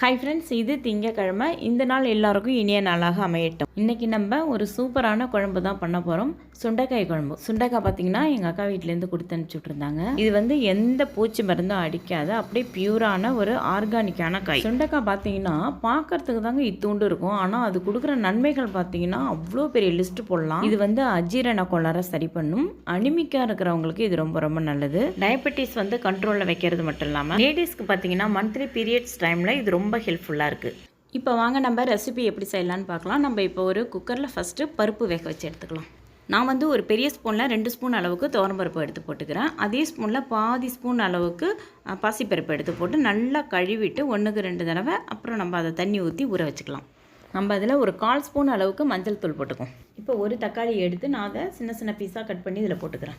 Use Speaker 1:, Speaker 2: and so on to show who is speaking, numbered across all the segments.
Speaker 1: Hi friends இது திங்கக்கிழமை. இந்த நாள் எல்லாருக்கும் இனிய நாளாக அமையட்டும். இன்றைக்கி நம்ம ஒரு சூப்பரான குழம்பு தான் பண்ண போகிறோம் சுண்டைக்காய் குழம்பு. சுண்டைக்காய் பார்த்தீங்கன்னா எங்கள் அக்கா வீட்டிலேருந்து கொடுத்து அனுப்பிச்சி விட்ருந்தாங்க இது வந்து எந்த பூச்சி மருந்தும் அடிக்காது. அப்படியே பியூரான ஒரு ஆர்கானிக்கான காய். சுண்டைக்காய் பார்த்தீங்கன்னா பார்க்கறதுக்கு தாங்க இத்தூண்டு இருக்கும். ஆனால் அது கொடுக்குற நன்மைகள் பார்த்தீங்கன்னா அவ்வளோ பெரிய லிஸ்ட் போடலாம். இது வந்து அஜீரண கோளாற சரி பண்ணும். அனிமிக்காக இருக்கிறவங்களுக்கு இது ரொம்ப ரொம்ப நல்லது. டயபெட்டிஸ் வந்து கண்ட்ரோலில் வைக்கிறது மட்டும் இல்லாமல் லேடிஸ்க்கு பார்த்தீங்கன்னா மந்த்லி பீரியட்ஸ் டைமில் இது ரொம்ப ஹெல்ப்ஃபுல்லாக இருக்குது இப்போ வாங்க நம்ம ரெசிபி எப்படி செய்யலான்னு பார்க்கலாம் நம்ம இப்போ ஒரு குக்கரில் ஃபஸ்ட்டு பருப்பு வேக வச்சு எடுத்துக்கலாம். நான் வந்து ஒரு பெரிய ஸ்பூனில் ரெண்டு ஸ்பூன் அளவுக்கு துவரம்பருப்பு எடுத்து போட்டுக்கிறேன். அதே ஸ்பூனில் பாதி ஸ்பூன் அளவுக்கு பாசிப்பருப்பு எடுத்து போட்டு நல்லா கழுவிட்டு ஒன்றுக்கு ரெண்டு தடவை அப்புறம் நம்ம அதை தண்ணி ஊற்றி ஊற வச்சுக்கலாம். நம்ம அதில் ஒரு கால் ஸ்பூன் அளவுக்கு மஞ்சள் தூள் போட்டுக்கும் இப்போ ஒரு தக்காளி எடுத்து நான் அதை சின்ன சின்ன பீஸாக கட் பண்ணி இதில் போட்டுக்கிறேன்.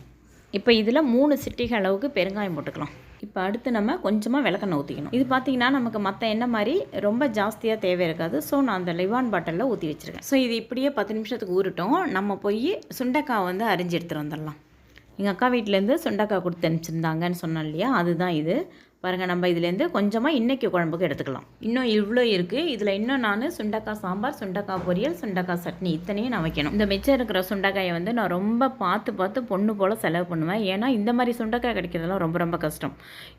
Speaker 1: இப்போ இதில் மூணு சிட்டிகை அளவுக்கு பெருங்காயம் போட்டுக்கலாம். இப்போ அடுத்து நம்ம கொஞ்சமாக விளக்கெண்ணெய் ஊற்றிக்கணும் இது பார்த்தீங்கன்னா நமக்கு மற்ற எண்ணெய் மாதிரி ரொம்ப ஜாஸ்தியாக தேவை இருக்காது. ஸோ நான் அந்த லிவான் பாட்டிலில் ஊற்றி வச்சுருக்கேன். ஸோ இது இப்படியே பத்து நிமிஷத்துக்கு ஊறட்டும். நம்ம போய் சுண்டைக்காய் வந்து அரிஞ்சு எடுத்துகிட்டு வந்துடலாம். எங்கள் அக்கா வீட்டிலேருந்து சுண்டைக்காய் கொடுத்து அனுப்பிச்சிருந்தாங்கன்னு சொன்னோம் இல்லையா? அதுதான் இது. பாருங்கள் நம்ம இதுலேருந்து கொஞ்சமாக இன்றைக்கி குழம்புக்கு எடுத்துக்கலாம். இன்னும் இவ்வளோ இருக்குது இதில் இன்னும் நான் சுண்டக்காய் சாம்பார் சுண்டக்காய் பொரியல் சுண்டக்காய் சட்னி இத்தனையும் நான் வைக்கணும். இந்த மிச்சம் இருக்கிற சுண்டக்காயை வந்து நான் ரொம்ப பார்த்து பார்த்து பொண்ணு போல் செலவு பண்ணுவேன். ஏன்னா இந்த மாதிரி சுண்டக்காய் கிடைக்கிறதெல்லாம் ரொம்ப ரொம்ப கஷ்டம்.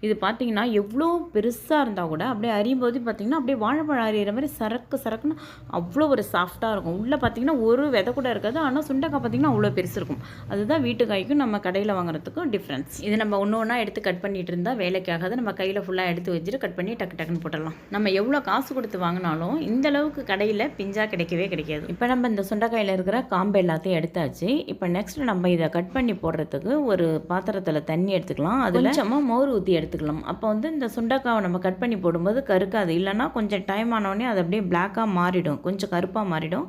Speaker 1: இது பார்த்திங்கன்னா எவ்வளோ பெருசாக இருந்தால் கூட அப்படியே அறியும்போது போது பார்த்தீங்கன்னா அப்படியே வாழைப்பழம் அறியிற மாதிரி சரக்கு சரக்குன்னு அவ்வளோ ஒரு சாஃப்டாக இருக்கும். உள்ளே பார்த்தீங்கன்னா ஒரு விதை கூட இருக்காது. ஆனால் சுண்டக்காய் பார்த்தீங்கன்னா அவ்வளோ பெருசு இருக்கும். அதுதான் வீட்டு காய்க்கும் நம்ம கடையில் வாங்குறதுக்கும் டிஃப்ரென்ஸ் இது நம்ம ஒன்று ஒன்றா எடுத்து கட் பண்ணிகிட்டு இருந்தால் வேலைக்காகாது நம்ம கையில் ஃபுல்லாக எடுத்து வச்சுட்டு கட் பண்ணி டக்கு டக்குன்னு போட்டுடலாம். நம்ம எவ்வளோ காசு கொடுத்து வாங்கினாலும் இந்த அளவுக்கு கடையில் பிஞ்சா கிடைக்கவே கிடைக்காது. இப்போ நம்ம இந்த சுண்டைக்காயில் இருக்கிற காம்பு எல்லாத்தையும் எடுத்தாச்சு. இப்போ நெக்ஸ்ட் நம்ம இதை கட் பண்ணி போடுறதுக்கு ஒரு பாத்திரத்தில் தண்ணி எடுத்துக்கலாம். அதில் கொஞ்சமாக மோர் ஊற்றி எடுத்துக்கலாம். அப்போ வந்து இந்த சுண்டைக்காவை நம்ம கட் பண்ணி போடும்போது கருக்காது. இல்லைன்னா கொஞ்சம் டைம் ஆனோடனே அது அப்படியே பிளாக்காக மாறிடும். கொஞ்சம் கருப்பாக மாறிடும்.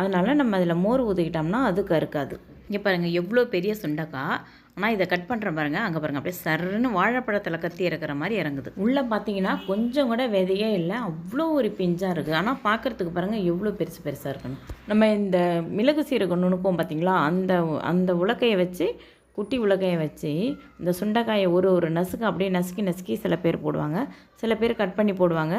Speaker 1: அதனால் நம்ம அதில் மோர் ஊற்றிக்கிட்டோம்னா அது கருக்காது. இங்கே பாருங்கள் எவ்வளோ பெரிய சுண்டைக்காய் ஆனால் இதை கட் பண்ணுற பாருங்க அங்கே பாருங்க அப்படியே சர்ன்னு வாழைப்பழத்தில் கத்தி இறக்குற மாதிரி இறங்குது. உள்ளே பார்த்தீங்கன்னா கொஞ்சம் கூட விதையே இல்லை. அவ்வளோ ஒரு பிஞ்சாக இருக்குது ஆனால் பார்க்குறதுக்கு பாருங்கள் எவ்வளோ பெருசு பெருசாக இருக்கணும் நம்ம இந்த மிளகு சீரகம் நுணுக்கம் பார்த்தீங்களா அந்த அந்த உலக்கையை வச்சு குட்டி உலக்கையை வச்சு இந்த சுண்டைக்காயை ஒரு ஒரு நசுக்கு அப்படியே நசுக்கி நசுக்கி சில பேர் போடுவாங்க. சில பேர் கட் பண்ணி போடுவாங்க.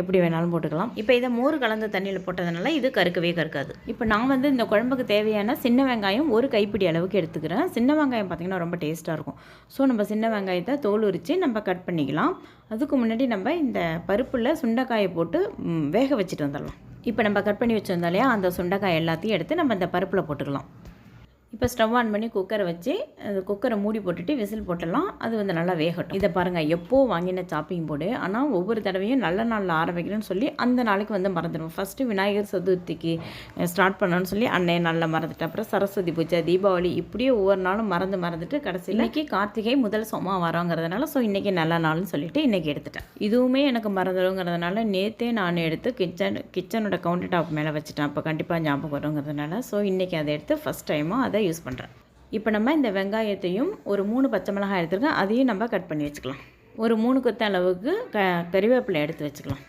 Speaker 1: எப்படி வேணாலும் போட்டுக்கலாம். இப்போ இதை மோர் கலந்த தண்ணியில் போட்டதுனால இது கருக்கவே கருக்காது. இப்போ நான் வந்து இந்த குழம்புக்கு தேவையான சின்ன வெங்காயம் ஒரு கைப்பிடி அளவுக்கு எடுத்துக்கிறேன். சின்ன வெங்காயம் பார்த்திங்கன்னா ரொம்ப டேஸ்ட்டாக இருக்கும். ஸோ நம்ம சின்ன வெங்காயத்தை தோல் உரித்து நம்ம கட் பண்ணிக்கலாம். அதுக்கு முன்னாடி நம்ம இந்த பருப்பில் சுண்டைக்காயை போட்டு வேக வச்சுட்டு வந்துடலாம். இப்போ நம்ம கட் பண்ணி வச்சுருந்தோம் இல்லையா? அந்த சுண்டைக்காய் எல்லாத்தையும் எடுத்து நம்ம இந்த பருப்பில் போட்டுக்கலாம். இப்போ ஸ்டவ் ஆன் பண்ணி குக்கரை வச்சு அது குக்கரை மூடி போட்டுட்டு விசில் போட்டலாம் அது வந்து நல்லா வேகட்டும். இதை பாருங்கள் எப்போ வாங்கின சாப்பிங் போடு ஆனால் ஒவ்வொரு தடவையும் நல்ல நாளில் ஆரம்பிக்கணும்னு சொல்லி அந்த நாளைக்கு வந்து மறந்துடுவோம். ஃபஸ்ட்டு விநாயகர் சதுர்த்திக்கு ஸ்டார்ட் பண்ணணும்னு சொல்லி அன்னையை நாளில் மறந்துட்டு அப்புறம் சரஸ்வதி பூஜை தீபாவளி இப்படியே ஒவ்வொரு நாளும் மறந்து மறந்துட்டு கடைசி இன்றைக்கி கார்த்திகை முதல் சோமவாரங்கிறதுனால ஸோ இன்றைக்கி நல்ல நாள்னு சொல்லிட்டு இன்றைக்கி எடுத்துட்டேன். இதுவுமே எனக்கு மறந்துடுங்கிறதுனால நேற்றே நான் எடுத்து கிச்சன் கிச்சனோட கவுண்டர் டாப் மேலே வச்சுட்டேன். அப்போ கண்டிப்பாக ஞாபகம் வருங்கிறதுனால ஸோ இன்றைக்கி அதை எடுத்து ஃபஸ்ட் டைமாக அதை யூஸ் பண்ணுறேன் இப்போ நம்ம இந்த வெங்காயத்தையும் ஒரு மூணு பச்சை மிளகாய் எடுத்துருக்கோம். அதையும் நம்ம கட் பண்ணி வச்சுக்கலாம். ஒரு மூணு கொத்த அளவுக்கு க கறிவேப்பிலை எடுத்து வச்சுக்கலாம்.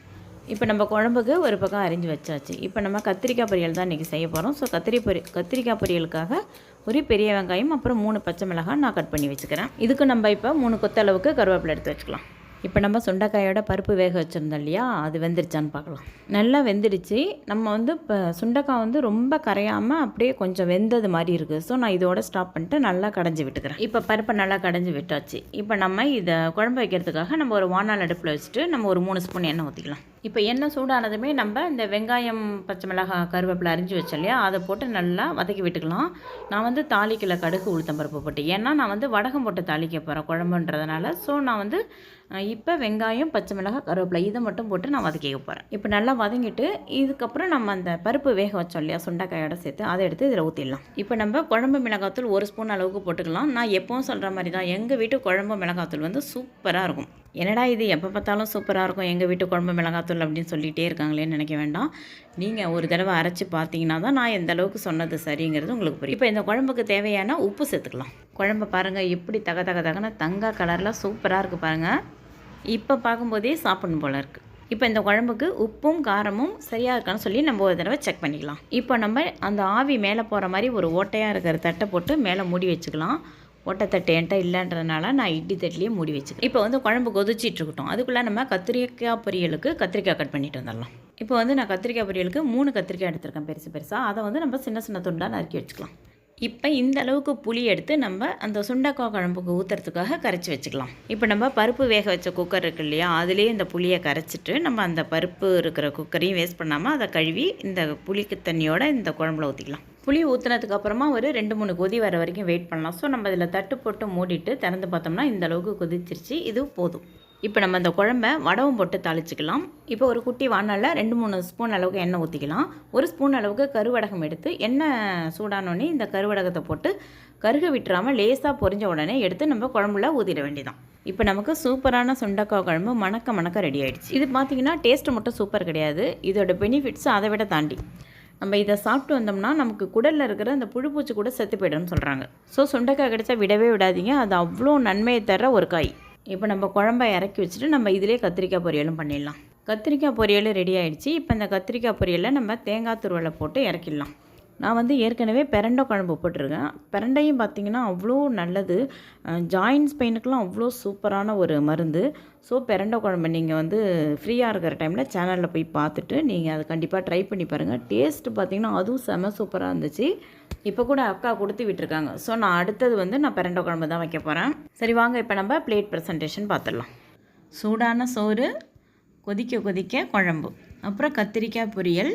Speaker 1: இப்போ நம்ம குழம்புக்கு ஒரு பக்கம் அரிஞ்சு வச்சாச்சு. இப்போ நம்ம கத்திரிக்காய் பொரியல் தான் இன்றைக்கி செய்ய போகிறோம் ஸோ கத்திரி பொரி கத்திரிக்காய் பொரியலுக்காக ஒரு பெரிய வெங்காயம் அப்புறம் மூணு பச்சை மிளகாய் நான் கட் பண்ணி வச்சுக்கிறேன். இதுக்கு நம்ம இப்போ மூணு கொத்த அளவுக்கு கருவேப்பிலை எடுத்து வச்சுக்கலாம். இப்போ நம்ம சுண்டைக்காயோட பருப்பு வேக வச்சுருந்தோம் இல்லையா? அது வெந்துருச்சான்னு பார்க்கலாம். நல்லா வெந்துடுச்சு. நம்ம வந்து இப்போ சுண்டைக்காய் வந்து ரொம்ப கரையாமல் அப்படியே கொஞ்சம் வெந்தது மாதிரி இருக்குது ஸோ நான் இதோட ஸ்டாப் பண்ணிட்டு நல்லா கடைஞ்சி விட்டுக்கிறேன். இப்போ பருப்பை நல்லா கடைஞ்சி விட்டாச்சு. இப்போ நம்ம இதை குழம்பு வைக்கிறதுக்காக நம்ம ஒரு வானால் அடுப்பில் வச்சுட்டு நம்ம ஒரு மூணு ஸ்பூன் எண்ணெய் ஊற்றிக்கலாம் இப்போ எண்ணெய் சூடானதுமே நம்ம இந்த வெங்காயம் பச்சை மிளகாய் கருவேப்பிலை அரிஞ்சு வச்சோம் இல்லையா அதை போட்டு நல்லா வதக்கி விட்டுக்கலாம். நான் வந்து தாளிக்கல கடுகு உளுத்தம் பருப்பு போட்டு. ஏன்னா நான் வந்து வடகம் போட்டு தாளிக்க போகிறேன் குழம்புன்றதுனால. ஸோ நான் வந்து இப்போ வெங்காயம் பச்சை மிளகாய் கருவேப்பிலை இதை மட்டும் போட்டு நான் வதக்கிக்க போகிறேன் இப்போ நல்லா வதங்கிட்டு இதுக்கப்புறம் நம்ம அந்த பருப்பு வேக வச்சோம் இல்லையா சுண்டைக்காயோட சேர்த்து அதை எடுத்து இதில் ஊற்றிடலாம் இப்போ நம்ம குழம்பு மிளகாத்தூள் ஒரு ஸ்பூன் அளவுக்கு போட்டுக்கலாம். நான் எப்பவும் சொல்கிற மாதிரி தான் எங்கள் வீட்டு குழம்பு மிளகாத்தூள் வந்து சூப்பராக இருக்கும். என்னடா இது எப்போ பார்த்தாலும் சூப்பராக இருக்கும் எங்கள் வீட்டு குழம்பு மிளகாத்தூள் அப்படின்னு சொல்லிகிட்டே இருக்காங்களேன்னு நினைக்க வேண்டாம். நீங்கள் ஒரு தடவை அரைச்சி பார்த்தீங்கன்னா தான் நான் எந்த அளவுக்கு சொன்னது சரிங்கிறது உங்களுக்கு புரியும். இப்போ இந்த குழம்புக்கு தேவையான உப்பு சேர்த்துக்கலாம். குழம்பு பாருங்கள் எப்படி தக தக தகன தங்க கலரில் சூப்பராக இருக்குது பாருங்கள் இப்போ பார்க்கும்போதே சாப்பிடணும் போல இருக்குது இப்போ இந்த குழம்புக்கு உப்பும் காரமும் சரியாக இருக்கான்னு சொல்லி நம்ம ஒரு தடவை செக் பண்ணிக்கலாம். இப்போ நம்ம அந்த ஆவி மேலே போகிற மாதிரி ஒரு ஓட்டையாக இருக்கிற தட்டை போட்டு மேலே மூடி வச்சுக்கலாம். ஓட்டத்தட்டு என்கிட்ட இல்லைன்றதுனால நான் இட்லி தட்டிலேயே மூடி வச்சுக்கிறேன். இப்போ வந்து குழம்பு கொதிச்சிட்டு இருக்கட்டும் அதுக்குள்ளே நம்ம கத்திரிக்காய் பொரியலுக்கு கத்திரிக்காய் கட் பண்ணிட்டு வந்துடலாம். இப்போ வந்து நான் கத்திரிக்காய் பொரியலுக்கு மூணு கத்திரிக்காய் எடுத்திருக்கேன் பெருசு பெருசாக அதை வந்து நம்ம சின்ன சின்ன துண்டாக நறுக்கி வச்சுக்கலாம். இப்போ இந்த அளவுக்கு புளி எடுத்து நம்ம அந்த சுண்டக்காய் குழம்புக்கு ஊற்றுறதுக்காக கரைச்சி வச்சுக்கலாம். இப்போ நம்ம பருப்பு வேக வச்ச குக்கர் இருக்கு இல்லையா அதுலேயே இந்த புளியை கரைச்சிட்டு நம்ம அந்த பருப்பு இருக்கிற குக்கரையும் வேஸ்ட் பண்ணாமல் அதை கழுவி இந்த புளிக்கு தண்ணியோட இந்த குழம்புல ஊற்றிக்கலாம் புளி ஊற்றுனதுக்கு அப்புறமா ஒரு ரெண்டு மூணு கொதி வர வரைக்கும் வெயிட் பண்ணலாம். ஸோ நம்ம இதில் தட்டு போட்டு மூடிட்டு திறந்து பார்த்தோம்னா இந்த அளவுக்கு கொதிச்சிருச்சு. இது போதும். இப்போ நம்ம அந்த குழம்ப வடவும் போட்டு தாளிச்சிக்கலாம். இப்போ ஒரு குட்டி வானலில் ரெண்டு மூணு ஸ்பூன் அளவுக்கு எண்ணெய் ஊற்றிக்கலாம் ஒரு ஸ்பூன் அளவுக்கு கருவடகம் எடுத்து எண்ணெய் சூடானோடனே இந்த கருவடகத்தை போட்டு கருக விட்டுறாமல் லேசாக பொரிஞ்ச உடனே எடுத்து நம்ம குழம்புல ஊதிட வேண்டியதான் இப்போ நமக்கு சூப்பரான சுண்டக்காய் குழம்பு மணக்க மணக்க ரெடி ஆகிடுச்சு இது பார்த்தீங்கன்னா டேஸ்ட்டு மட்டும் சூப்பர் கிடையாது. இதோட பெனிஃபிட்ஸ் அதை விட தாண்டி. நம்ம இதை சாப்பிட்டு வந்தோம்னா நமக்கு குடலில் இருக்கிற அந்த புழுப்பூச்சி கூட செத்து போய்டும்னு சொல்கிறாங்க ஸோ சுண்டைக்காய் கிடைச்சா விடவே விடாதீங்க. அது அவ்வளோ நன்மையை தர ஒரு காய். இப்போ நம்ம குழம்ப இறக்கி வச்சுட்டு நம்ம இதிலே கத்திரிக்காய் பொரியலும் பண்ணிடலாம். கத்திரிக்காய் பொரியல் ரெடி ஆகிடுச்சி இப்போ இந்த கத்திரிக்காய் பொரியலை நம்ம தேங்காய் துருவலை போட்டு இறக்கிடலாம். நான் வந்து ஏற்கனவே பெரண்டை குழம்பு போட்டிருக்கேன். பெரண்டையும் பார்த்திங்கன்னா அவ்வளோ நல்லது. ஜாயின்ஸ் பெயினுக்கெலாம் அவ்வளோ சூப்பரான ஒரு மருந்து. ஸோ பெரண்டை குழம்பு நீங்கள் வந்து ஃப்ரீயாக இருக்கிற டைமில் சேனலில் போய் பார்த்துட்டு நீங்கள் அதை கண்டிப்பாக ட்ரை பண்ணி பாருங்கள் டேஸ்ட்டு பார்த்திங்கன்னா அதுவும் செம சூப்பராக இருந்துச்சு. இப்போ கூட அக்கா கொடுத்து விட்டுருக்காங்க. ஸோ நான் அடுத்தது வந்து நான் பெரண்டை குழம்பு தான் வைக்க போகிறேன் சரி வாங்க இப்போ நம்ம பிளேட் ப்ரெசன்டேஷன் பார்த்துடலாம். சூடான சோறு கொதிக்க கொதிக்க குழம்பு. அப்புறம் கத்திரிக்காய் பொரியல்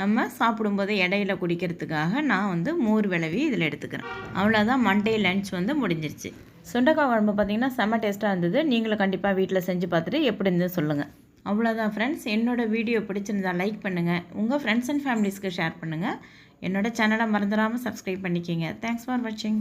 Speaker 1: நம்ம சாப்பிடும்போது இடையில குடிக்கிறதுக்காக நான் வந்து மோர் விளவி இதில் எடுத்துக்கிறேன். அவ்வளோதான் மண்டே லன்ச் வந்து முடிஞ்சிருச்சு. சுண்டக்காய் குழம்பு பார்த்திங்கன்னா செம்ம டேஸ்ட்டாக இருந்தது. நீங்களும் கண்டிப்பாக வீட்டில் செஞ்சு பார்த்துட்டு எப்படி இருந்தது சொல்லுங்கள் அவ்வளோதான் ஃப்ரெண்ட்ஸ் என்னோடய வீடியோ பிடிச்சிருந்தா லைக் பண்ணுங்கள் உங்கள் ஃப்ரெண்ட்ஸ் அண்ட் ஃபேமிலிஸ்க்கு ஷேர் பண்ணுங்கள் என்னோடய சேனலை மறந்துடாமல் சப்ஸ்கிரைப் பண்ணிக்கிங்க. தேங்க்ஸ் ஃபார் வாட்சிங்